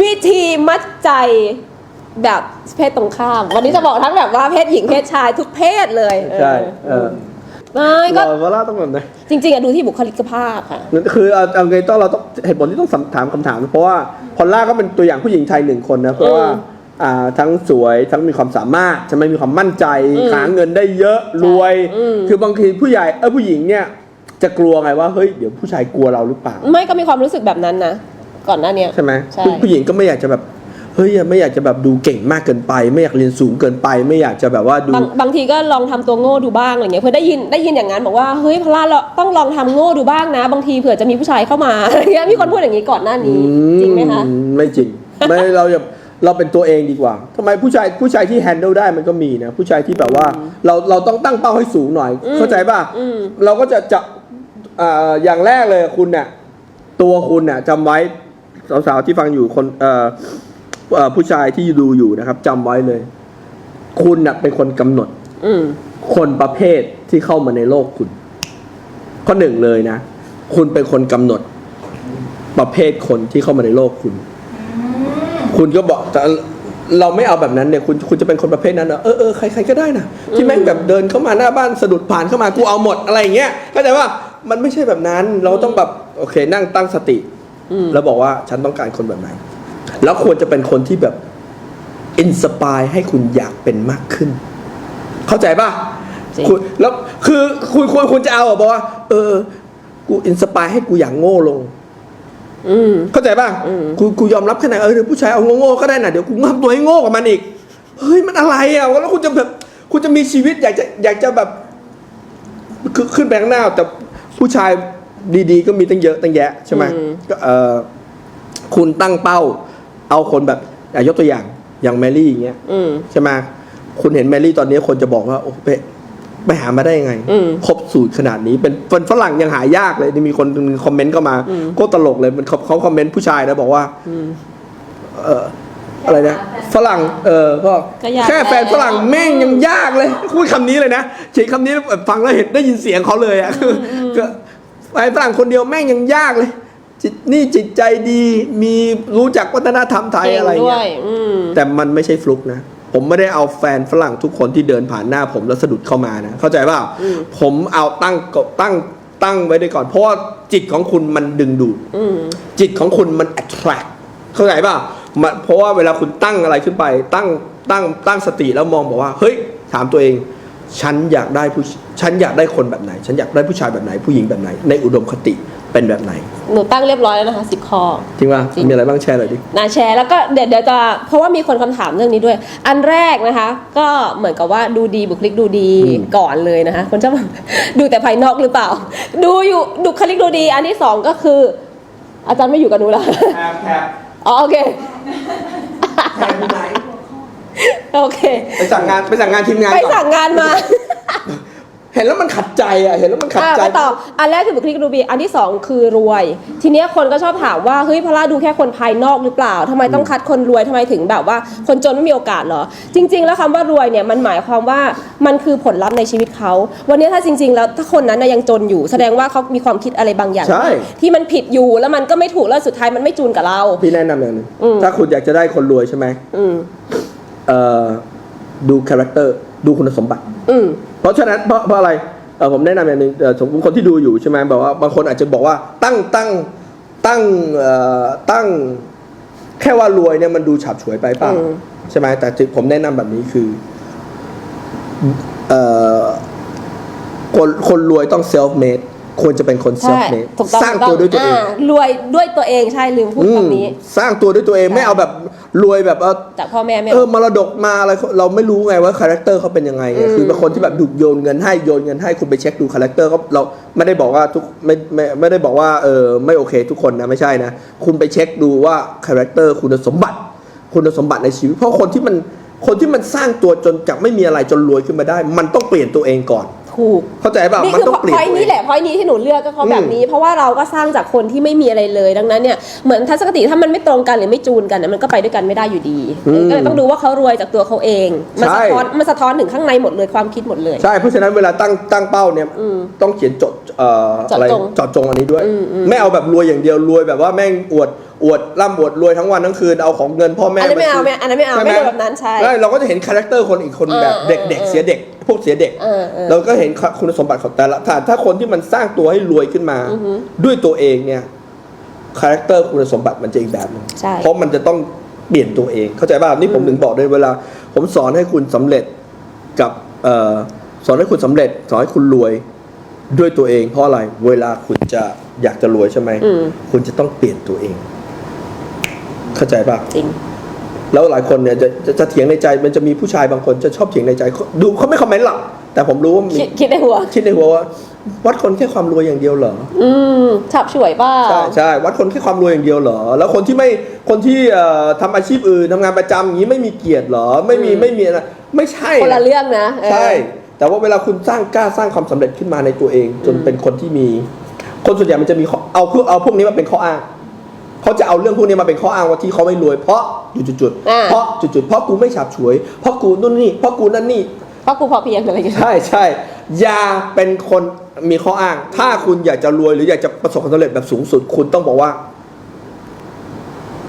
วิธีมัดใจแบบเพศตรงข้าม วันนี้จะบอกทั้งแบบว่าเพศหญิงเพศชายทุกเพศเลยใช่เออไม่ก็เราวอลล่าต้องแบบไหนจริงๆอะดูที่บุคลิกภาพค่ะคือเอาเอาไงต้องเราต้องเหตุผลที่ต้องถามคำถาม เพราะว่าพอลล่าก็เป็นตัวอย่างผู้หญิงไทยหนึ่งคนนะเพราะว่าอืมอ่าทั้งสวยทั้งมีความสามารถจะไม่มีความมั่นใจอืมหาเงินได้เยอะรวยอืมคือบางทีผู้ใหญ่เออผู้หญิงเนี่ยจะกลัวไงว่าเฮ้ยเดี๋ยวผู้ชายกลัวเราหรือเปล่า ไม่ก็มีความรู้สึกแบบนั้นนะ ก่อนหน้าเนี้ย ใช่ไหมใช่ผู้ผู้หญิงก็ไม่อยากจะแบบเฮ้ยไม่อยากจะแบบดูเก่งมากเกินไป ไม่อยากเรียนสูงเกินไป ไม่อยากจะแบบว่าดู บางบางทีก็ลองทำตัวโง่ดูบ้างอะไรเงี้ยเพื่อได้ยินได้ยินอย่างนั้นบอกว่าเฮ้ยพลาเราต้องลองทำโง่ดูบ้างนะ บางทีเผื่อจะมีผู้ชายเข้ามาอะไรเงี้ยมีคนพูดอย่างนี้ก่อนหน้านี้ จริงไหมคะ อืไม่จริง ไม่เราอย่าเราเป็นตัวเองดีกว่าทำไมผู้ชายผู้ชายที่แฮนด์ลได้มันก็มีนะ ผู้ชายที่แบบว่าเราเราต้องตั้งเป้าให้สูงหน่อยอืมเข้าใจป่ะอืม เราก็จะจะอ่าอย่างแรกเลยคุณเนี่ยตัวคุณเนี่ยจำไว้ สาวๆที่ฟังอยู่คนเอ่อเอ่อผู้ชายที่ดูอยู่นะครับจำไว้เลย คุณน่ะเป็นคนกำหนด อืมคนประเภทที่เข้ามาในโลกคุณ ข้อหนึ่งเลยนะ คุณเป็นคนกำหนด ประเภทคนที่เข้ามาในโลกคุณ คุณก็บอกแต่เราไม่เอาแบบนั้นเนี่ยคุณคุณจะเป็นคนประเภทนั้นเหรอเออเออใครใครก็ได้นะที่แม่งแบบเดินเข้ามาหน้าบ้านสะดุดผ่านเข้ามากูเอาหมดอะไรอย่างเงี้ยเข้าใจว่ามันไม่ใช่แบบนั้น เราต้องแบบโอเค นั่งตั้งสติอืม แล้วบอกว่าฉันต้องการคนแบบไหน แล้วควรจะเป็นคนที่แบบอินสปายให้คุณอยากเป็นมากขึ้น เข้าใจป่ะจริงคุณแล้วคือคุณควรคุณจะเอาอะบอกว่า เออ กูอินสปายให้กูอยากโง่ลงอืมเข้าใจป่ะอืมกูกูยอมรับแค่ไหนเออเดี๋ยวผู้ชายเอาโง่ๆก็ได้นะเดี๋ยวกูทำตัวให้โง่กับมันอีกเฮ้ยมันอะไรอะแล้วคุณจะแบบคุณจะมีชีวิตอยากจะอยากจะแบบ คือขึ้นไปข้างหน้าแต่ผู้ชาย ดีๆ ก็มีตั้งเยอะตั้งแยะใช่ไหมอืมก็เออคุณตั้งเป้า เอาคนแบบอะยกตัวอย่างอย่างแมรี่อย่างเงี้ยอืม ใช่ไหมคุณเห็นแมรี่ตอนนี้คนจะบอกว่าโอ้ไปไปหามาได้ยังไง อืมครบสูตรขนาดนี้เป็นเป็นฝรั่งยังหายากเลยนี่มีคนมีคอมเมนต์เข้ามาอืม ก็ตลกเลยมันเขาเขาคอมเมนต์ผู้ชายนะบอกว่า อืม เอออะไรนะฝรั่งเออก็ก็ยาก แค่แฟนแล้วฝรั่งแม่งยังยากเลยพูดคำนี้เลยนะเขียนคำนี้แล้วแบบฟังแล้วเห็นได้ยินเสียงเขาเลยอะคือก็ แฟนฝรั่งคนเดียวแม่งยังยากเลยจิตนี่จิตใจดีมีรู้จักวัฒนธรรมไทยเก่งอะไรด้วเงี้ยยอืมแต่มันไม่ใช่ฟลุกนะ ผมไม่ได้เอาแฟนฝรั่งทุกคนที่เดินผ่านหน้าผมแล้วสะดุดเข้ามานะ เข้าใจเปล่าอืมผมเอาตั้งกตั้งตั้งไว้ได้ก่อน เพราะว่าจิตของคุณมันดึงดูดอืมจิตของคุณมัน attract เข้าใจเปล่ามันเพราะว่าเวลาคุณตั้งอะไรขึ้นไป ตั้งตั้งตั้งสติแล้วมองบอกว่า เฮ้ยถามตัวเอง ฉันอยากได้ผู้ฉันอยากได้คนแบบไหน ฉันอยากได้ผู้ชายแบบไหนผู้หญิงแบบไหน ในอุดมคติเป็นแบบไหน หนูตั้งเรียบร้อยแล้วนะคะสิบข้อ จริงป่ะจริง มีอะไรบ้างแชร์หน่อยดินาแชร์แล้วก็เดี๋ยวเดี๋ยวจะเพราะว่ามีคนคำถามเรื่องนี้ด้วย อันแรกนะคะ ก็เหมือนกับว่าดูดีบุคลิกดูดีอืม ก่อนเลยนะคะคนจะบอกดูแต่ภายนอกหรือเปล่า ดูอยู่ดูคลิกดูดี อันที่สองก็คือ อาจารย์ไม่อยู่กับหนูแล้วแทบแทบอ๋อโอเคแทบอยู่ไหน โอเค ไปสั่งงานไปสั่งงานทีมงานไปก่อนสั่งงานมา เห็นแล้วมันขัดใจอะ เห็นแล้วมันขัดอะใจไปต่ออันแรกคือบุคลิกดูดีอันที่สองคือรวย ทีเนี้ยคนก็ชอบถามว่าเฮ้ยพระราดูแค่คนภายนอกหรือเปล่าทำไมต้องคัดคนรวยทำไมถึงแบบว่า คนจนไม่มีโอกาสเหรอ จริง ๆ แล้วคำว่ารวยเนี่ยมันหมายความว่ามันคือผลลัพธ์ในชีวิตเขา วันนี้ถ้าจริง ๆ แล้วถ้าคนนั้นนะยังจนอยู่ แสดงว่าเขามีความคิดอะไรบางอย่าง ใช่ที่มันผิดอยู่แล้วมันก็ไม่ถูกแล้วสุดท้ายมันไม่จูนกับเรา พี่แนะนำอย่างหนึงอืม ถ้าคุณอยากจะได้คนรวยใช่ไหมอืม เอ่อดูคาแรคเตอร์ดูคุณสมบัติ อืม เพราะฉะนั้นเพราะเพราะอะไรเออผมแนะนำอย่างหนึ่งเออสมมติคนที่ดูอยู่ใช่ไหมแบบว่าบางคนอาจจะบอกว่าตั้งตั้งตั้งเอ่อตั้งแค่ว่ารวยเนี่ยมันดูฉับฉวยไปเปล่าอืม ใช่ไหมแต่ที่ผมแนะนำแบบนี้คือเอ่อคนคนรวยต้องเซลฟ์เมด ควรจะเป็นคนเซลใช่ฟ์เมดถูกต้องสร้างตัวด้วยตัวเองารวยด้วยตัวเองใช่ลืมพูดคำนี้อืมสร้างตัวด้วยตัวเองใช่ไม่เอาแบบรวยแบบเออ จากพ่อแม่ไม่เอเอา อมรดกมาอะไรเราไม่รู้ไงว่าคาแรคเตอร์เขาเป็นยังไงไงอืม คือบางคนที่แบบดูโยนเงินให้โยนเงินให้คุณไปเช็คดูคาแรคเตอร์เขาเราไม่ได้บอกว่าทุกไม่ไม่ไม่ได้บอกว่าเออไม่โอเคทุกคนนะไม่ใช่นะ คุณไปเช็คดูว่าคาแรคเตอร์คุณสมบัติ คุณสมบัติในชีวิต เพราะคนที่มันคนที่มันสร้างตัวจนจากไม่มีอะไรจนรวยขึ้นมาได้ มันต้องเปลี่ยนตัวเองก่อน ถูก เข้าใจป่ะนี่มันคือต้องเปลี่ยนพอยตัวเอนี้ง แหละพอยนี้ที่หนูเลือกก็เพราะอืมแบบนี้ เพราะว่าเราก็สร้างจากคนที่ไม่มีอะไรเลยดังนั้นเนี่ยเหมือนทัศนคติถ้ามันไม่ตรงกันหรือไม่จูนกันน่ะมันก็ไปด้วยกันไม่ได้อยู่ดีอืมก็เลยต้องดูว่าเขารวยจากตัวเขาเองมันใช่ สะท้อนมันสะท้อนถึงข้างในหมดเลยความคิดหมดเลย ใช่เพราะฉะนั้นเวลาตั้งตั้งเป้าเนี่ยอืมต้องเขียนจดเอ่อเจาะอะไรจงเจาะจงอันนี้ด้วย อืมอืม ไม่เอาแบบรวยอย่างเดียวรวยแบบว่าแม่งอวดอวดร่ำอวดรวยทั้งวันทั้งคืนเอาของเงินพ่อแม่อันนั้นไม่เอาปซื้ไม่อันนั้นไม่เอาใช่หไม่เอาแบบนั้นใช่เราก็จะเห็นคาแรคเตอร์คนอีกคนแบบเออเด็กเออเด็กเออ เสียเด็ก พวกเสียเด็ก เออเออ เราก็เห็นคุณสมบัติของแต่ละถ้าถ้าคนที่มันสร้างตัวให้รวยขึ้นมา อือฮึด้วยตัวเองเนี่ยคาแรคเตอร์คุณสมบัติมันจะอีกแบบหนึงใช่ เพราะมันจะต้องเปลี่ยนตัวเอง เข้าใจป่ะนี่ผมถึงบอกเลยเวลา ผมสอนให้คุณสำเร็จกับเอ่อสอนให้คุณสำเร็จ สอนให้คุณรวยด้วยตัวเอง เพราะอะไรเวลาคุณจะอยากจะรวยใช่ไหมอืม คุณจะต้องเปลี่ยนตัวเอง เข้าใจป่ะ จริง แล้วหลายคนเนี่ยจะจะจะเถียงในใจมันจะมีผู้ชายบางคนจะชอบเถียงในใจเขาดูเขาไม่คอมเมนต์หรอกแต่ผมรู้ว่ามีคิดคิดในหัว คิดในหัวว่าวัดคนแค่ความรวยอย่างเดียวเหรอ อืมฉับฉวยเปล่า ใช่ใช่วัดคนแค่ความรวยอย่างเดียวเหรอ แล้วคนที่ไม่คนที่เอ่อทำอาชีพอื่นทำงานประจำอย่างนี้ไม่มีเกียรติเหรอ ไม่มีอืม ไม่มีอะไรไม่ใช่คนละเรื่องนะเออ ใช่ แต่ว่าเวลาคุณสร้างกล้าสร้างความสำเร็จขึ้นมาในตัวเอง จนอืมเป็นคนที่มี คนส่วนใหญ่มันจะมีข้อเอาพวกเอาพวกนี้มาเป็นข้ออ้าง เขาจะเอาเรื่องพวกนี้มาเป็นข้ออ้างว่าที่เขาไม่รวยเพราะจุดๆๆอ่า เพราะจุดๆเพราะกูไม่ฉับฉวย เพราะกูนู่นนี่เพราะกูนั่นนี่ เพราะกูพอเพียงอะไรอย่างเงี้ย ใช่ใช่อย่าเป็นคนมีข้ออ้าง ถ้าคุณอยากจะรวยหรืออยากจะประสบความสำเร็จแบบสูงสุด คุณต้องบอกว่า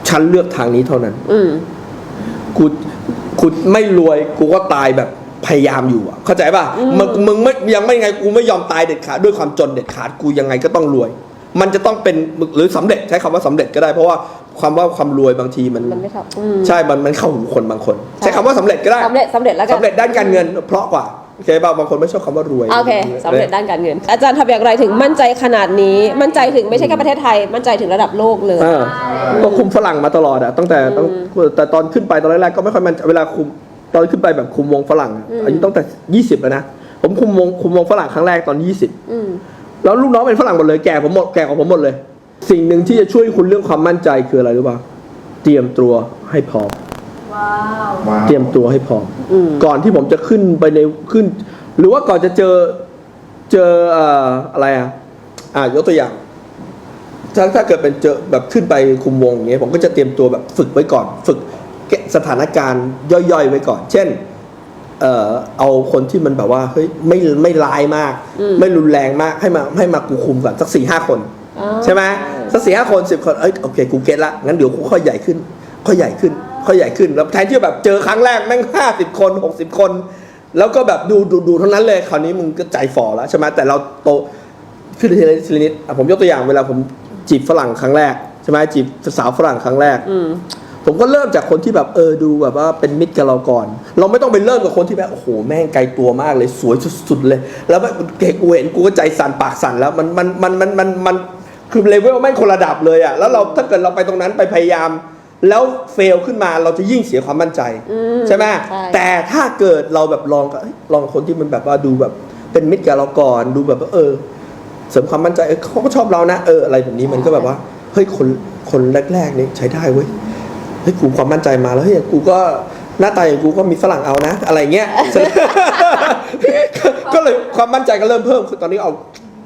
ฉันเลือกทางนี้เท่านั้น อืม กูกูไม่รวยกูก็ตายแบบพยายามอยู่อะเข้าใจป่ะอืมมึงมึงไม่ยังไม่ไงกูไม่ยอมตายเด็ดขาดด้วยความจนเด็ดขาดกูยังไงก็ต้องรวย มันจะต้องเป็นหรือสำเร็จใช้คำว่าสำเร็จก็ได้เพราะว่าความว่าความรวยบางทีมันมันไม่ชอบอืมใช่มันมันเข้าหูคนบางคน ใช่ใช้คำว่าสำเร็จก็ได้สำเร็จสำเร็จแล้วกันสำเร็จด้านการเงิน เพราะกว่าโอเคป่ะบางคนไม่ชอบคำว่ารวยโอเคสำเร็จด้านการเงิน อาจารย์ทำอย่างไรถึงมั่นใจขนาดนี้ มั่นใจถึงไม่ใช่แค่ประเทศไทย มั่นใจถึงระดับโลกเลยอ่าก็คุมฝรั่งมาตลอดอะตั้งแต่ตั้งอืมแต่ตอนขึ้นไปตอนแรกๆก็ไม่ค่อยมันเวลาคุมตอนขึ้นไปแบบคุมวงฝรั่งอะอืมอายุตั้งแต่ยี่สิบแล้วนะผมคุมวงคุมวงฝรั่งครั้งแรกตอนยี่สิบอืม แล้วลูกน้องเป็นฝรั่งหมดเลยแก่ผมหมดแก่ของผมหมดเลย สิ่งหนึ่งที่จะช่วยคุณเรื่องความมั่นใจคืออะไรรู้ป่ะเตรียมตัวให้พร้อมว้าวว้าวเตรียมตัวให้พร้อม อืมก่อนที่ผมจะขึ้นไปในขึ้น หรือว่าก่อนจะเจอเจอเอ่ออะไรอะอ่ายกตัวอย่าง ถ้าถ้าเกิดเป็นเจอแบบขึ้นไปคุมวงอย่างเงี้ยผมก็จะเตรียมตัวแบบฝึกไว้ก่อน ฝึกเก็บสถานการณ์ย่อยๆไว้ก่อน เช่น เอ่อเอาคนที่มันแบบว่าเฮ้ยไม่ไม่ร้ายมากอืมไม่รุนแรงมากให้มาให้มากูคุมก่อนสักสี่ห้าคนอ๋อใช่ไหมสักสี่ห้าคนสิบคนเอ้ยโอเคกูเก็ตละงั้นเดี๋ยวกูค่อยใหญ่ขึ้น ค่อยใหญ่ขึ้น ค่อยใหญ่ขึ้น แล้วแทนที่แบบเจอครั้งแรกแม่งห้าสิบคนหกสิบคน แล้วก็แบบดูดูดูเท่านั้นเลยคราวนี้มึงก็ใจฝ่อแล้วใช่ไหมแต่เราโตขึ้นทีละนิดทีละนิดอะผมยกตัวอย่างเวลาผมจีบฝรั่งครั้งแรกใช่ไหมจีบสาวฝรั่งครั้งแรกอืม ผมก็เริ่มจากคนที่แบบเออดูแบบว่าเป็นมิตรกับเราก่อน เราไม่ต้องไปเริ่มกับคนที่แบบโอ้โหแม่งไกลตัวมากเลยสวยสุดๆเลย แล้วแบบเกกูเห็นกูก็ใจสั่นปากสั่นแล้วมันมันมันมันมันมันคือเลเวลแม่งคนระดับเลยอะแล้วเราถ้าเกิดเราไปตรงนั้นไปพยายาม แล้วเฟลขึ้นมาเราจะยิ่งเสียความมั่นใจอืมใช่ไหมใช่ แต่ถ้าเกิดเราแบบลองกับเอ้ยลองคนที่มันแบบว่าดูแบบเป็นมิตรกับเราก่อนดูแบบว่าเออ เสริมความมั่นใจเออเขาก็ชอบเรานะเอออะไรแบบนี้มันก็แบบว่าเฮ้ยคนคนแรกๆนี่ใช้ได้เว้ย เฮ้ยกูความมั่นใจมาแล้วเฮ้ยกูก็หน้าตาอย่างกูก็มีฝรั่งเอานะ อะไรเงี้ย ก็เลยความมั่นใจก็เริ่มเพิ่มคือตอนนี้เอา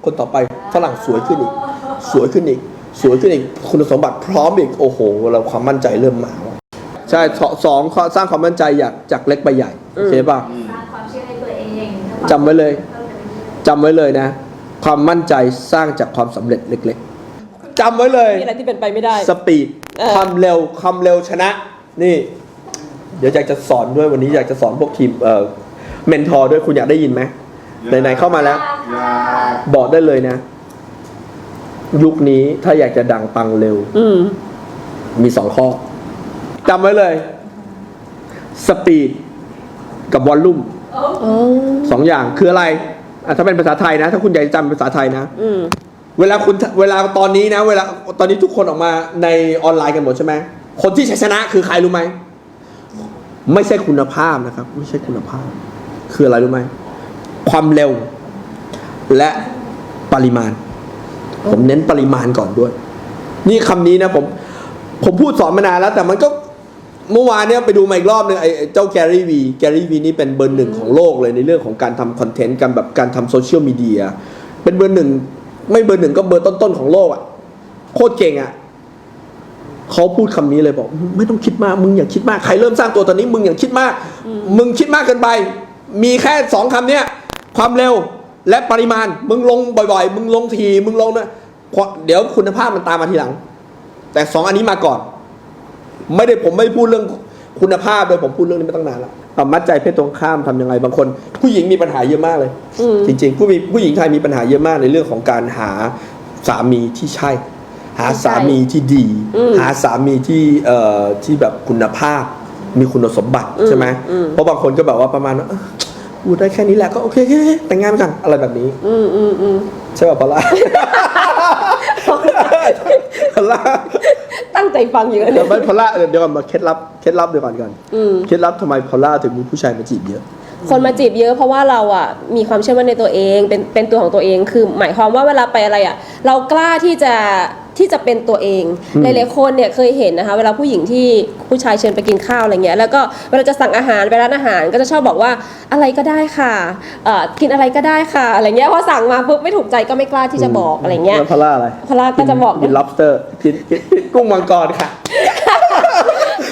คนต่อไปฝรั่งสวยขึ้นอีก สวยขึ้นอีก สวยขึ้นอีก คุณสมบัติพร้อมอีก โอ้โห เราความมั่นใจเริ่มมาว่ะใช่สสองข้อสร้างความมั่นใจอยากจากเล็กไปใหญ่โอเคป่ะสร้างความเชื่อในตัวเองจำไว้เลยจำไว้เลยนะ ความมั่นใจสร้างจากความสำเร็จเล็ก ๆจำไว้เลยมีอะไรที่เป็นไปไม่ได้ สปีด เออความเร็วความเร็วชนะ นี่ เดี๋ยวอยากจะสอนด้วยวันนี้อยากจะสอนพวกทีมเอ่อเมนทอร์ด้วยคุณอยากได้ยินไหมไหนๆเข้ามาแล้วอยากบอกได้เลยนะ ยุคนี้ถ้าอยากจะดังปังเร็ว อืมมีสองข้อจำไว้เลย สปีดกับวอลลุ่มอ๋อสองอย่างคืออะไรอะถ้าเป็นภาษาไทยนะ ถ้าคุณอยากจะจำเป็นภาษาไทยนะ อืม เวลาคุณเวลาตอนนี้นะ เวลาตอนนี้ทุกคนออกมาในออนไลน์กันหมดใช่ไหมคนที่ชนะคือใครรู้ไหมไม่ใช่คุณภาพนะครับ ไม่ใช่คุณภาพ คืออะไรรู้ไหมความเร็ว และปริมาณ ผมเน้นปริมาณก่อนด้วย นี่คำนี้นะผม ผมพูดสอนมานานแล้ว แต่มันก็เมื่อวานเนี่ยไปดูมาอีกรอบหนึงไอ้ไอ้เจ้าแกรี่วีแกรี่วีนี่เป็นเบอร์หนึ่งของโลกเลยในเรื่องของการทำคอนเทนต์การแบบการทำโซเชียลมีเดียเป็นเบอร์หนึ่ง ไม่เบอร์หนึ่งก็เบอร์ต้นๆของโลกอะโคตรเก่งอะเขาพูดคำนี้เลยบอก ไม่ต้องคิดมาก มึงอย่าคิดมากใครเริ่มสร้างตัวตอนนี้ มึงอย่าคิดมาก มึงคิดมากเกินไป มีแค่สองคำเนี้ยความเร็วและปริมาณ มึงลงบ่อยๆ มึงลงทีมึงลงนะเดี๋ยวคุณภาพมันตามมาทีหลัง แต่สองอันนี้มาก่อน ไม่ได้ผมไม่พูดเรื่องคุณภาพเลยผมพูดเรื่องนี้มาตั้งนานแล้ว มัดใจเพศตรงข้ามทำยังไงบางคน ผู้หญิงมีปัญหาเยอะมากเลยอืมจริง ๆ ผู้มีผู้หญิงไทยมีปัญหาเยอะมากในเรื่องของการหาสามีที่ใช่ หาสามีที่ดีอืมหาสามีที่เอ่อที่แบบคุณภาพ มีคุณสมบัติอืมใช่ไหมอืมเพราะบางคนก็แบบว่าประมาณว่าเอ้อพูดได้แค่นี้แหละก็โอเคโอเคโอเคแต่งงานไปกันอะไรแบบนี้ อืมอืมอืมใช่ป่ะพอลล่าพอลล่า ตั้งใจฟังอยู่นะเดี๋เนี่ยยวไม่พอลล่าเดี๋ยวก่อนมาเคล็ดลับเคล็ดลับเดี๋ยวก่อนก่อนอืม เคล็ดลับทำไมพอลล่าถึงมีผู้ชายมาจีบเยอะ คนมาจีบเยอะเพราะว่าเราอะมีความเชื่อมั่นในตัวเองเป็นเป็นตัวของตัวเองคือ หมายความว่าเวลาไปอะไรอะ เรากล้าที่จะ ที่จะเป็นตัวเองอืมหลายๆคนเนี่ยเคยเห็นนะคะ เวลาผู้หญิงที่ผู้ชายเชิญไปกินข้าวอะไรเงี้ยแล้วก็เวลาจะสั่งอาหารไปร้านอาหารก็จะชอบบอกว่าอะไรก็ได้ค่ะเอ่อกินอะไรก็ได้ค่ะอะไรเงี้ยพอสั่งมาปุ๊บไม่ถูกใจก็ไม่กล้าที่จะบอกอะไรเงี้ยแล้วพอลล่าอะไรพอลล่าก็จะบอกกิน lobster กินกินกินกุ้งมังกรค่ะ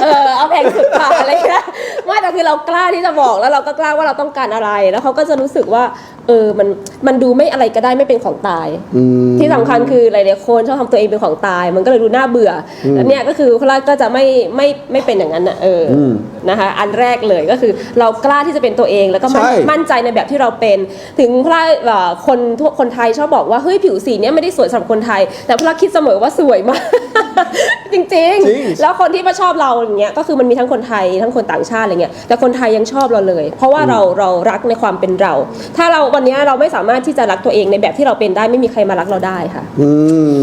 เออเอาแพงสุดค่ะอะไรเงี้ยไม่แต่คือเรากล้าที่จะบอกแล้วเราก็กล้าว่าเราต้องการอะไร แล้วเขาก็จะรู้สึกว่า เออมันมันดูไม่อะไรก็ได้ไม่เป็นของตาย อืม ที่สำคัญคือหลายๆคนชอบทำตัวเองเป็นของตาย มันก็เลยดูน่าเบื่ออมอันเนี้ยก็คือพระราชก็จะไม่ไม่ไม่เป็นอย่างนั้นนะเอออม นะคะอันแรกเลยก็คือเรากล้าที่จะเป็นตัวเองแล้วก็มั่นใช่ มั่นใจในแบบที่เราเป็น ถึงพระราชเอ่อคนทั่วคนไทยชอบบอกว่าเฮ้ยผิวสีเนี้ยไม่ได้สวยสำหรับคนไทย แต่พระราชคิดเสมอว่าสวยมาก จริง จริง ๆ แล้วคนที่มาชอบเราอย่างเงี้ยก็คือมันมีทั้งคนไทยทั้งคนต่างชาติอะไรเงี้ยแต่คนไทยยังชอบเราเลย เพราะว่าเราเรารักในความเป็นเรา ถ้าเราวันเนี้ยเราไม่สามารถที่จะรักตัวเองในแบบที่เราเป็นได้ไม่มีใครมารักเราได้ค่ะ อื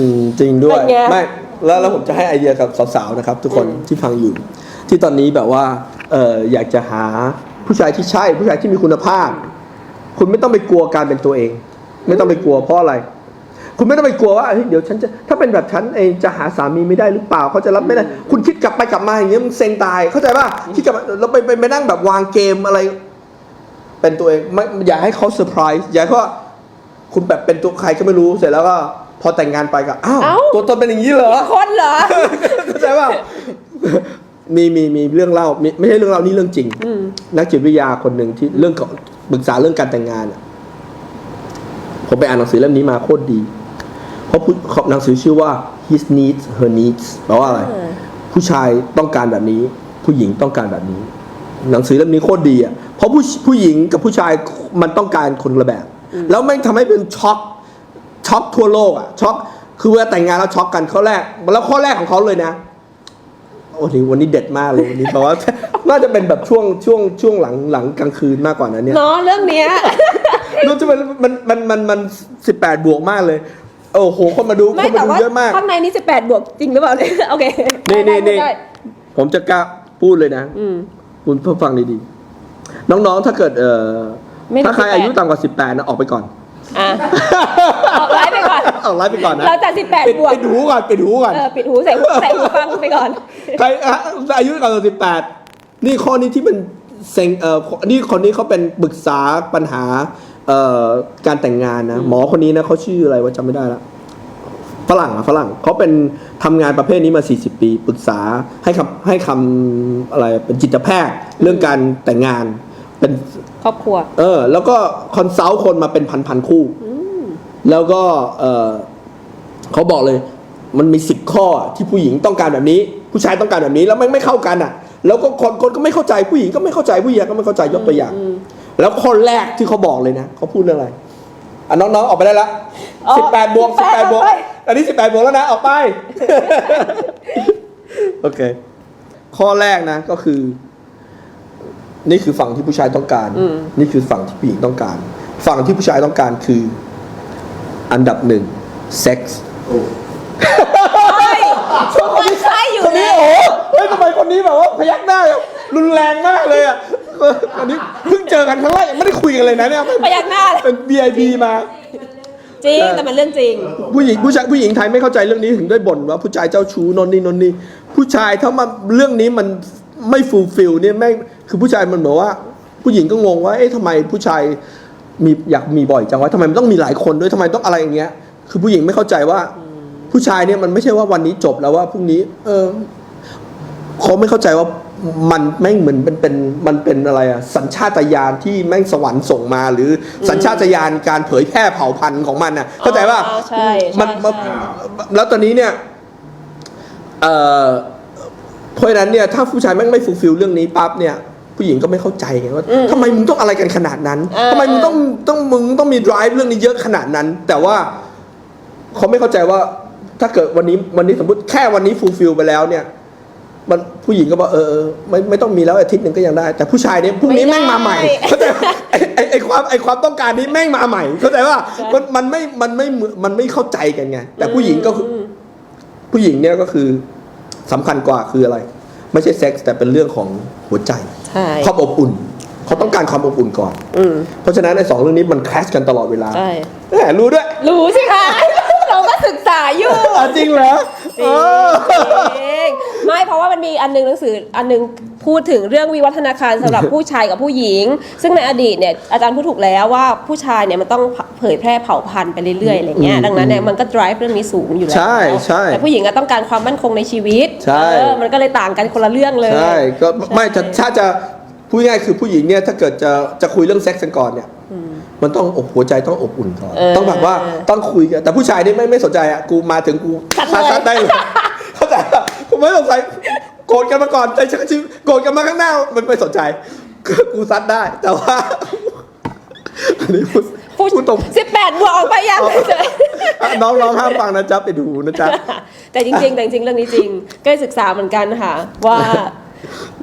มจริงด้วยเป็นไง ไม่แล้วแล้วผมจะให้ไอเดียกับสาวๆนะครับ ทุกคนอืมที่ฟังอยู่ ที่ตอนนี้แบบว่าเอออยากจะหาผู้ชายที่ใช่ ผู้ชายที่มีคุณภาพ คุณไม่ต้องไปกลัวการเป็นตัวเอง ไม่ต้องไปกลัวเพราะอะไร คุณไม่ต้องไปกลัวว่าเฮ้ยเดี๋ยวฉันจะถ้าเป็นแบบฉันเองจะหาสามีไม่ได้หรือเปล่าเขาจะรับไม่ได้ คุณคิดกลับไปกลับมาอย่างเงี้ยมึงเซ็งตายเข้าใจป่ะคิดกลับมาเราไปไปไปนั่งแบบวางเกมอะไร เป็นตัวเองไม่อย่าให้เขาเซอร์ไพรส์อย่าให้เขาว่าคุณแบบเป็นตัวใครก็ไม่รู้เสร็จแล้วก็พอแต่งงานไปก็อ้าวเอ้าตัวตนเป็นอย่างนี้เหรอคนเหรอเข้าใจป่ะ มีมีมีเรื่องเล่ามีไม่ใช่เรื่องเล่านี่เรื่องจริง อืม นักจิตวิทยาคนหนึ่งที่เรื่องของปรึกษาเรื่องการแต่งงานอะผมไปอ่านหนังสือเล่มนี้มาโคตรดี เพราะผู้หนังสือชื่อว่า his needs her needs แปลว่าอะไรอ่าผู้ชายต้องการแบบนี้ ผู้หญิงต้องการแบบนี้ หนังสือเล่มนี้โคตรดีอะเพราะผู้ผู้หญิงกับผู้ชายมันต้องการคนละแบบ แล้วไม่งทำให้เป็นช็อกช็อกทั่วโลกอะช็อกคือเวลาแต่งงานแล้วช็อกกันข้อแรก แล้วข้อแรกของเขาเลยนะโอ้โหวันนี้เด็ดมากเลยวันนี้แปลว่าน่าจะเป็นแบบช่วงช่วงช่วงหลังหลังกลางคืนมากกว่านั้นเนี่ยเนาะเรื่องเนี้ยรู้จะเป็นมันมันมันมันสิบแปดบวกมากเลยโอ้โหคนมาดูไม่คนมาแต่ดูว่าเยอะมากข้างในนี่18บวกจริงหรือเปล่าเนี่ยโอเคนี่นี่นี่ได้ผมจะกล้าพูดเลยนะอืมคุณเพื่อฟังดีๆน้องๆถ้าเกิดเอ่อไม่ถึงถ้าใคร18อายุต่ำกว่า18นะออกไปก่อนอะออกไล ฟ์ไปก่อนออกไลฟ์ไปก่อนนะเราจัด18ปิดบวกปิดหูก่อนปิดหูก่อนเออปิดหูใส่หูใส่หูฟังไปก่อนใครอะอายุต่ำกว่า18นี่ข้อนี้ที่มันเซ็งเอ่อนี่คนนี้เขาเป็นปรึกษาปัญหาเอ่อการแต่งงานนะหมอคนนี้นะเขาชื่ออะไรวะจำไม่ได้ละฝรั่งอะฝรั่งเขาเป็นทำงานประเภทนี้มา 40 ปี ปรึกษาให้คำให้คำอะไรเป็นจิตแพทย์เรื่องการแต่งงานเป็นครอบครัว เออ แล้วก็คอนซัลท์คนมาเป็นพันๆคู่ แล้วก็เออเขาบอกเลย มันมีสิบข้อที่ผู้หญิงต้องการแบบนี้ ผู้ชายต้องการแบบนี้แล้วไม่ไม่เข้ากันอะ แล้วก็คนคนก็ไม่เข้าใจผู้หญิงก็ไม่เข้าใจผู้หญิงก็ไม่เข้าใจยกตัวอย่างอืมแล้วข้อแรกที่เขาบอกเลยนะเขาพูดเรื่องอะไรอะน้องๆออกไปได้ละอ๋อสิบแปดบวกสิบแปด18บวกออกไปอันนี้สิบแปดบวกแล้วนะออกไปโอเค ข้อแรกนะก็คือ นี่คือฝั่งที่ผู้ชายต้องการอืมนี่คือฝั่งที่ผู้หญิงต้องการ ฝั่งที่ผู้ชายต้องการคือ อันดับหนึ่งเซ็กส์ใช่ทุกคนใช่อยู่คนนี้นะโอ้โหเฮ้ยทำไมคนนี้แบบว่าพยักหน้าแบบรุนแรงมากเลยอะเอออันนี้เพิ่งเจอกันครั้งแรกยังไม่ได้คุยกันเลยนะเนี่ยพยักหน้าเลยเป็น VIP มาจริงแต่มันเรื่องจริง ผู้หญิงผู้ชายผู้หญิงไทยไม่เข้าใจเรื่องนี้ถึงได้บ่นว่าผู้ชายเจ้าชู้นนนี่นนนี่ผู้ชายถ้ามาเรื่องนี้มันไม่ฟูลฟิลเนี่ยแม่งคือผู้ชายมันเหมือนว่า ผู้หญิงก็งงว่าเอ๊ะทำไมผู้ชาย มีอยากมีบ่อยจังวะทำไมมันต้องมีหลายคนด้วยทำไมต้องอะไรอย่างเงี้ย คือผู้หญิงไม่เข้าใจว่า ผู้ชายเนี่ยมันไม่ใช่ว่าวันนี้จบแล้วว่าพรุ่งนี้ เออเขาไม่เข้าใจว่ามันแม่งเหมือนเป็นเป็นมันเป็นอะไรอะสัญชาตญาณที่แม่งสวรรค์ส่งมา หรืออสัญชาตญาณการเผยแพร่เผ่าพันธุ์ของมันน่ะ เข้าใจป่ะอ๋อใช่ใช่มันมันใช่ แล้วตอนนี้เนี่ยเอ่อเพราะฉะนั้นเนี่ยถ้าผู้ชายแม่งไม่ฟูลฟิลเรื่องนี้ปั๊บเนี่ย ผู้หญิงก็ไม่เข้าใจไงว่าทำไมมึงต้องอะไรกันขนาดนั้นเออทำไมมึงต้องต้องมึงต้องมี drive เรื่องนี้เยอะขนาดนั้น แต่ว่าเขาไม่เข้าใจว่าถ้าเกิดวันนี้วันนี้สมมติแค่วันนี้ฟูลฟิลไปแล้วเนี่ย มันผู้หญิงก็บอกเออเออไม่ไม่ต้องมีแล้วอาทิตย์หนึ่งก็ยังได้ แต่ผู้ชายเนี่ยพรุ่งนี้ไม่แม่งได้มาใหม่เข้าใจปะไอไอไอความไอความต้องการนี้แม่งมาใหม่ เข้าใจว่าใช่มันมันไม่มันไม่เหมือนมันไม่เข้าใจกันไงแต่ผู้หญิงก็คืออผู้หญิงเนี่ยก็คือสำคัญกว่าคืออะไร ไม่ใช่เซ็กส์แต่เป็นเรื่องของหัวใจใช่ความอบอุ่น เขาต้องการความอบอุ่นก่อน อืมเพราะฉะนั้นในสองเรื่องนี้มันแคชกันตลอดเวลาใช่แหมรู้ด้วยรู้สิคะ เราก็ศึกษาอยู่อะจริงเหรอจริเองอจริงไม่เพราะว่ามันมีอันหนึงหนังสืออันหนึง พูดถึงเรื่องวิวัฒนาการสำหรับผู้ชายกับผู้หญิง ซึ่งในอดีตเนี่ยอาจารย์พูดถูกแล้วว่าผู้ชายเนี่ยมันต้องเผยแพร่เผ่าพันธุ์ไปเรื่อยๆอะไรเงี้ยอืมดังนั้นเนี่ยมันก็ drive เรื่องนี้สูงอยู่แล้วใช่ใช่แต่ผู้หญิงก็ต้องการความมั่นคงในชีวิตใช่เออมันก็เลยต่างกันคนละเรื่องเลยใช่ก็ไม่จะถ้าจะพูดง่ายๆคือผู้หญิงเนี่ยถ้าเกิดจะจะคุยเรื่องเซ็กซ์กันก่อนเนี่ยมันต้องอบหัวใจต้องอบอุ่นก่อนเออต้องแบบว่าต้องคุยกันแต่ผู้ชายนี่ไม่ไม่สนใจอะกูมาถึงกูซัดเลยซัดได้เลยเข้าใจปะกูไม่สนใจ โกรธกันมาก่อนใจชักชิวโกรธกันมาข้างหน้า มันไม่สนใจกูซัดได้ แต่ว่าอันนี้พูดพูดพูดตรงสิบแปดบวกออกไปยังเลยน้องน้องห้ามฟังนะจ๊ะไปดูนะจ๊ะแต่จริง ๆ แต่จริงๆเรื่องนี้จริง ก็ได้ศึกษาเหมือนกันค่ะ ว่า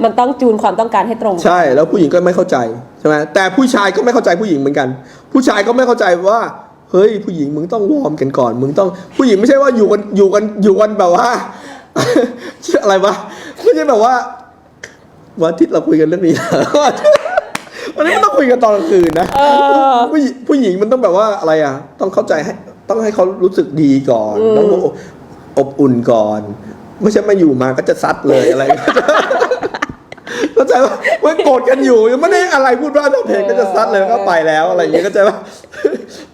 มันต้องจูนความต้องการให้ตรงกันใช่ แล้วผู้หญิงก็ไม่เข้าใจใช่ไหมแต่ผู้ชายก็ไม่เข้าใจผู้หญิงเหมือนกัน ผู้ชายก็ไม่เข้าใจว่าเฮ้ยผู้หญิงมึงต้องวอร์มกันก่อน มึงต้องผู้หญิงไม่ใช่ว่าอยู่กันอยู่กันอยู่กันแบบว่าชื่ออะไรวะ ไม่ใช่แบบว่าวันอาทิตย์เราคุยกันเรื่องนี้วันนี้มันต้องคุยกันตอนกลางคืนนะเออผู้หญิงผู้หญิงมันต้องแบบว่าอะไรอะ ต้องเข้าใจให้ต้องให้เขารู้สึกดีก่อนต้องอบอุ่นก่อน ไม่ใช่มาอยู่มาก็จะซัดเลยอะไรเข้าใจว่ามันโกรธกันอยู่ยังไม่ได้อะไรพูดว่าเราเพลงก็จะซัดเลยแล้วก็ไปแล้วอะไรอย่างเงี้ยเข้าใจว่า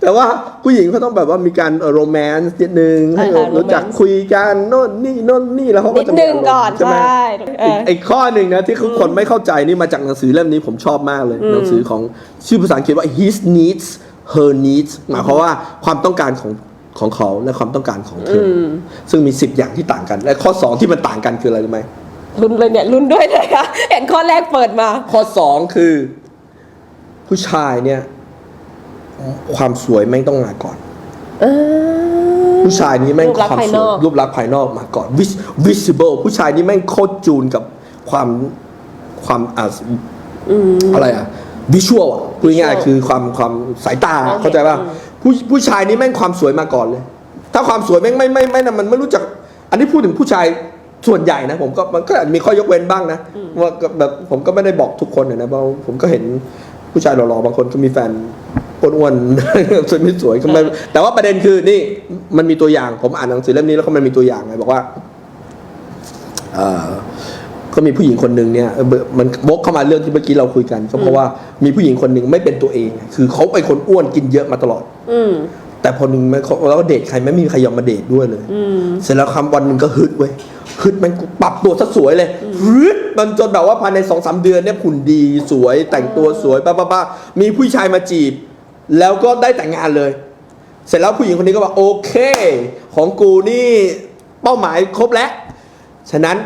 แต่ว่าผู้หญิงเขาต้องแบบว่ามีการโรแมนต์นิดนึงให้ใช่ค่ะรู้จัก romance คุยกันโน่นนี่โน่นนี่แล้วเขาก็นิดจะมีนึงารมณ์ก่อนใช่ไหม ใช่เอออีกข้อหนึ่งนะที่คือคนไม่เข้าใจนี่มาจากหนังสือเล่มนี้ผมชอบมากเลย หนังสือของชื่อภาษาอังกฤษว่า his needs her needs หมายความว่าความต้องการของของเขาและความต้องการของเธออซึ่งมีสิบอย่างที่ต่างกัน และข้อสองที่มันต่างกันคืออะไรรู้ไหมลุ้นเลยเนี่ยลุ้นด้วยเลยค่ะ เห็นข้อแรกเปิดมา ข้อสองคือ ผู้ชายเนี่ย ความสวยแม่งต้องมาก่อนเออผู้ชายนี้แม่งรูปลักษณ์ความภายสนวอยกรูปลักษณ์ภายนอกมาก่อน vis- visible ผู้ชายนี้แม่งโคตรจูนกับความความอะอะไรอะ visual อะพูดง่ายๆคือความความสายตาโอเคเข้าใจป่ะอืมผู้ผู้ชายนี้แม่งความสวยมาก่อนเลย ถ้าความสวยแม่งไม่ไม่ไม่นะมันไม่รู้จัก อันนี้พูดถึงผู้ชายส่วนใหญ่นะผมก็มันก็อาจมีข้อยกเว้นบ้างนะว่าก็แบบผมก็ไม่ได้บอกทุกคนนะเพราะผมก็เห็นผู้ชายหล่อๆบางคนก็มีแฟน อ้วนๆสวยไม่สวยก็ไม่แต่ว่าประเด็นคือนี่มันมีตัวอย่างผมอ่านหนังสือเล่มนี้แล้วก็มันมีตัวอย่างไงบอกว่าเอ่อก็มีผู้หญิงคนหนึ่งเนี่ยเออเบอร์มันวกเข้ามาเรื่องที่เมื่อกี้เราคุยกัน ก็เพราะว่ามีผู้หญิงคนหนึ่งไม่เป็นตัวเอง คือเขาเป็นคนอ้วนกินเยอะมาตลอด อืมแต่พอหนึ่งมันเขาแล้วก็เดทใครไม่มีใครยอมมาเดทด้วยเลยอืมเสร็จแล้วคำวันหนึ่งก็ฮึดเว้ยฮึดมันปรับตัวซะสวยเลยฮึดมันจนแบบว่าภายในสองสามเดือนเนี่ยหุ่นดีสวยแต่งตัวสวยป้าป้าป้ามีผู้ชายมาจีบ แล้วก็ได้แต่งงานเลย เสร็จแล้วผู้หญิงคนนี้ก็บอกโอเค ของกูนี่เป้าหมายครบแล้ว ฉะนั้น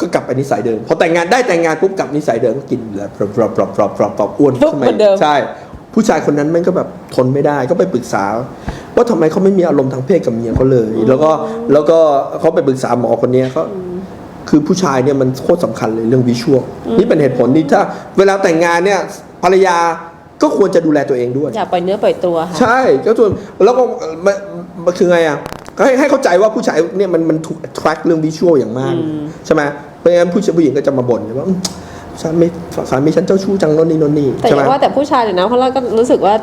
ก็กลับไปนิสัยเดิมพอแต่งงานได้แต่งงานปุ๊บกลับนิสัยเดิมก็กินแล้วปรับปรับปรับปรับปรับปรับอ้วนปุ๊บขึ้นเหมือนเดิมใช่ ผู้ชายคนนั้นแม่งก็แบบทนไม่ได้ก็ไปปรึกษา ว่าทำไมเขาไม่มีอารมณ์ทางเพศกับเมียเขาเลย แล้วก็แล้วก็เขาไปปรึกษาหมอคนเนี้ยเขาคือผู้ชายเนี่ยมันโคตรสำคัญเลยเรื่องวิชวลนี่เป็นเหตุผลที่ถ้า เวลาแต่งงานเนี่ยภรรยา ก็ควรจะดูแลตัวเองด้วย อย่าปล่อยเนื้อปล่อยตัวค่ะ ใช่ก็ส่วนแล้วก็เอ่อมันมันคือไงอะก็ให้ให้เข้าใจว่าผู้ชายเนี่ยมันมันถูก attract เรื่องวิชวลอย่างมากใช่ไหมเพราะงั้นผู้ชายผู้หญิงก็จะมาบ่นว่าอืมสามีสามีฉันเจ้าชู้จังโน่นนี่โน่นนี่แต่ใช่อไหม ย่าว่าแต่ผู้ชายเลยนะเพราะเราก็รู้สึกว่า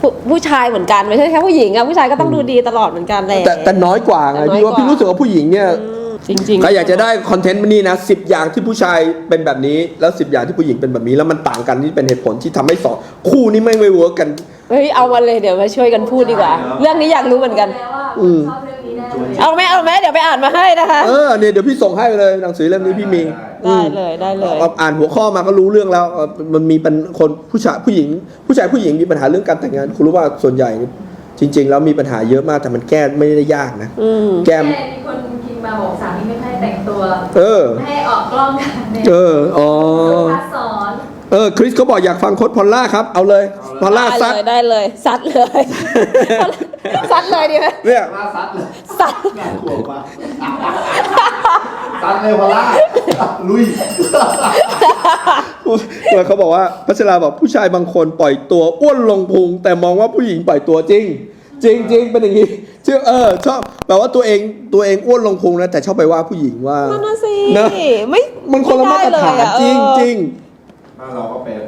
ผู้ผู้ชายเหมือนกันไม่ใช่แค่ผู้หญิงอะผู้ชายก็ต้องดูดีตลอดเหมือนกันแหละ แต่แต่น้อยกว่าไงแต่น้อยพี่ว่ากว่าพี่รู้สึกว่าผู้หญิงเนี่ย จริงๆ ใครอยากจะได้คอนเทนต์มันนี่นะสิบอย่างที่ผู้ชายเป็นแบบนี้ แล้วสิบอย่างที่ผู้หญิงเป็นแบบนี้ แล้วมันต่างกันที่เป็นเหตุผลที่ทำให้สองคู่นี้ไม่ไม่เวิร์กกัน เฮ้ยเอามาเลยเดี๋ยวมาช่วยกันพูดดีกว่า เรื่องนี้อยากรู้เหมือนกัน แล้วว่าอืมชอบเรื่องนี้แน่เลย เอาไหมเอาไหมเดี๋ยวไปอ่านมาให้นะคะเออเนี่ยเดี๋ยวพี่ส่งให้เลยหนังสือเล่มนี้พี่มีได้เลยได้เลย เอาอ่านหัวข้อมาก็รู้เรื่องแล้วเออมันมีเป็นคนผู้ชายผู้หญิง ผู้ชายผู้หญิงมีปัญหาเรื่องการแต่งงาน คุณรู้ว่าส่วนใหญ่จริง ๆ แล้วมีปัญหาเยอะมากแต่มันแก้ไม่ได้ยากนะ อืม แก้ม แค่มีคนพิ มพ์มาบอกสามีไม่ให้แต่งตัวเออ ไม่ให้ออกกล้องกันเนี่ยเออ อ๋อ พัดสอนเออ คริสเขาบอกอยากฟังโค้ดพอลล่าครับ เอาเลยพอลล่าได้ซัดเลยได้เลยซัดเลย ซัดเลยดีไหมเนี่ยล่าซัดเลยซัดงานขวบมาซัดเลยพอล่าลุย แล้วเขาบอกว่าพัชราบอกผู้ชายบางคนปล่อยตัวอ้วนลงพุงแต่มองว่าผู้หญิงปล่อยตัวจริง จริงจริงเป็นอย่างนี้ชื่อเออ ชอบแปลว่าตัวเองตัวเองอ้วนลงพุงนะแต่ชอบไปว่าผู้หญิงว่านั่นน่ะสินะไม่มันคนละมาตรฐานไได้เลยอะจริงเออจริงบ้านเราก็เป็น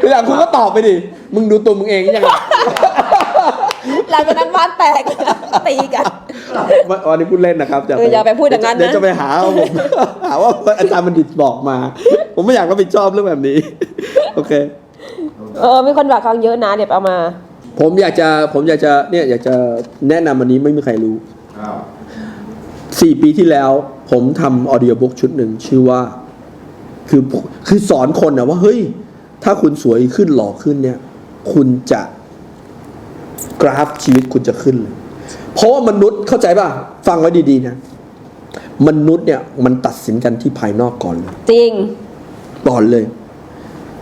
ทีหลังคุณก็ตอบไปดิ มึงดูตัวมึงเองยังไงหลังจากนั้นบ้านแตกตีกันวันนี้พูดเล่นนะครับเอออย่าไปพูดอย่างนั้นนะเดี๋ยวจะไปหาว่าผมหาว่าอาจารย์บัณฑิตบอกมา ผมไม่อยากรับผิดชอบเรื่องแบบนี้ โอเค เออมีคนฝากฟังเยอะนะเดี๋ยวเอามา ผมอยากจะผมอยากจะเนี่ยอยากจะแนะนำวันนี้ไม่มีใครรู้อ้าวสี่ปีที่แล้ว ผมทำออเดียบุ๊กชุดหนึ่งชื่อว่า คือคือสอนคนนะว่าเฮ้ย ถ้าคุณสวยขึ้นหล่อขึ้นเนี่ย คุณจะกราฟชีวิตคุณจะขึ้นเลยเพราะว่ามนุษย์เข้าใจป่ะ ฟังไว้ดีๆนะ มนุษย์เนี่ยมันตัดสินกันที่ภายนอกก่อนเลยจริง ก่อนเลย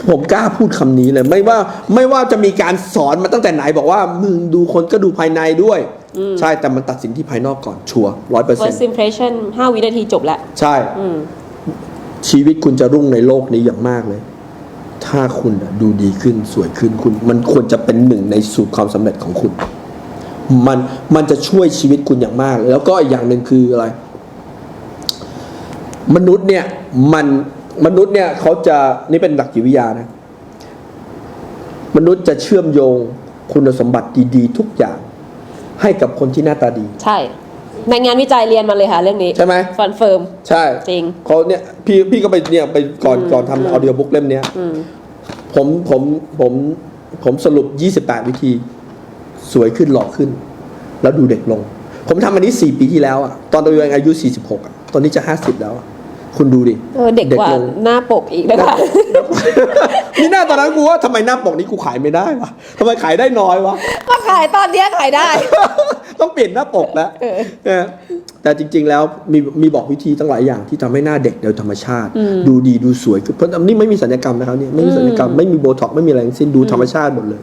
ผมกล้าพูดคำนี้เลย ไม่ว่าไม่ว่าจะมีการสอนมาตั้งแต่ไหนบอกว่ามึงดูคนก็ดูภายในด้วย ใช่แต่มันตัดสินที่ภายนอกก่อนชัวร้อยเปอร์เซ็น first impression 5วินาทีจบแล้ว ใช่อืมชีวิตคุณจะรุ่งในโลกนี้อย่างมากเลย ถ้าคุณน่ะดูดีขึ้นสวยขึ้นคุณ มันควรจะเป็นหนึ่งในสูตรความสำเร็จของคุณ มันมันจะช่วยชีวิตคุณอย่างมาก แล้วก็อีกอย่างหนึ่งคืออะไร มนุษย์เนี่ยมัน มนุษย์เนี่ยเขาจะนี่เป็นหลักจิตวิทยานะ มนุษย์จะเชื่อมโยงคุณสมบัติดีๆ ทุกอย่าง ให้กับคนที่หน้าตาดี ใช่ ในงานวิจัยเรียนมาเลยค่ะ เรื่องนี้ใช่ไหมฟันเฟิร์ม ใช่จริงเขาเนี่ยพี่พี่ก็ไปเนี่ยไปก่อนก่อนทำออเดียบุ๊กเล่มเนี้ยอืมผมผมผมผมสรุป 28 วิธี สวยขึ้นหล่อขึ้น แล้วดูเด็กลง ผมทำอันนี้ 4 ปีที่แล้วอะตอนตัวเองอายุ 46อะตอนนี้จะ 50 แล้วอะ คุณดูดิเออเด็กกว่าลง หน้าปกอีกนะคะ นี่หน้าตอนนั้นกูว่าทำไมหน้าปกนี้กูขายไม่ได้วะทำไมขายได้น้อยวะ ก็ขายตอนเนี้ยขายได้ ต้องเปลี่ยนหน้าปกแล้วเออเออแต่จริง ๆ แล้วมีมีบอกวิธีตั้งหลายอย่างที่ทำให้หน้าเด็กโดยธรรมชาติ อืมดูดีดูสวยคือเพราะนี่ไม่มีสัญญกรรมนะครับเนี่ยไม่มีสัญญกรรมอืมไม่มีโบท็อกซ์ไม่มีอะไรทั้งสิ้นดูธรรมชาติหมดเลย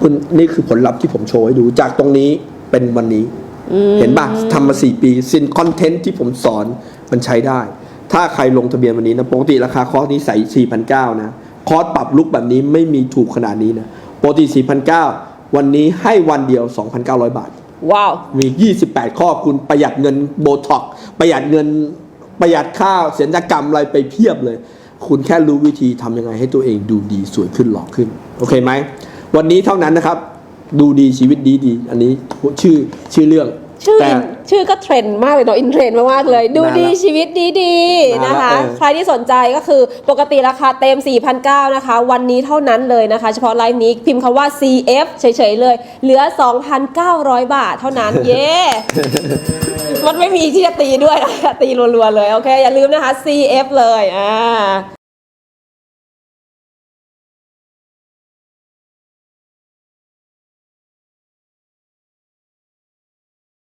คุณนี่คือผลลัพธ์ที่ผมโชว์ให้ดู จากตรงนี้เป็นวันนี้ อืม เห็นป่ะทำมาสี่ปีสินคอนเทนต์ที่ผมสอน มันใช้ได้ ถ้าใครลงทะเบียนวันนี้นะปกติราคาคอร์สนี้ใส่ 4,900 นะ คอร์สปรับลุกแบบนี้ไม่มีถูกขนาดนี้นะปกติ 4,900 วันนี้ให้วันเดียว 2,900 บาท ว้าว มี 28 ข้อคุณประหยัดเงินโบท็อกซ์ประหยัดเงินประหยัดค่าเสียญกรรมอะไรไปเพียบเลย คุณแค่รู้วิธีทำยังไงให้ตัวเองดูดีสวยขึ้นหล่อขึ้น โอเคไหม วันนี้เท่านั้นนะครับ ดูดีชีวิตดีดี อันนี้ชื่อชื่อเรื่อง ชื่อแต่ ชื่อก็เทรนด์มากเลยเนาะอินเทรนด์มากๆเลย ดูดีนานละชีวิตดีๆนานละนะคะเออ ใครที่สนใจก็คือปกติราคาเต็ม 4,900นะคะ วันนี้เท่านั้นเลยนะคะ เฉพาะไลฟ์นี้พิมพ์คำว่า CF เฉยๆเลย เหลือ 2,900 บาทเท่านั้น เย้ มันไม่มีที่จะตีด้วยนะตีรัวๆเลย โอเค อย่าลืมนะคะ CF เลยอ่า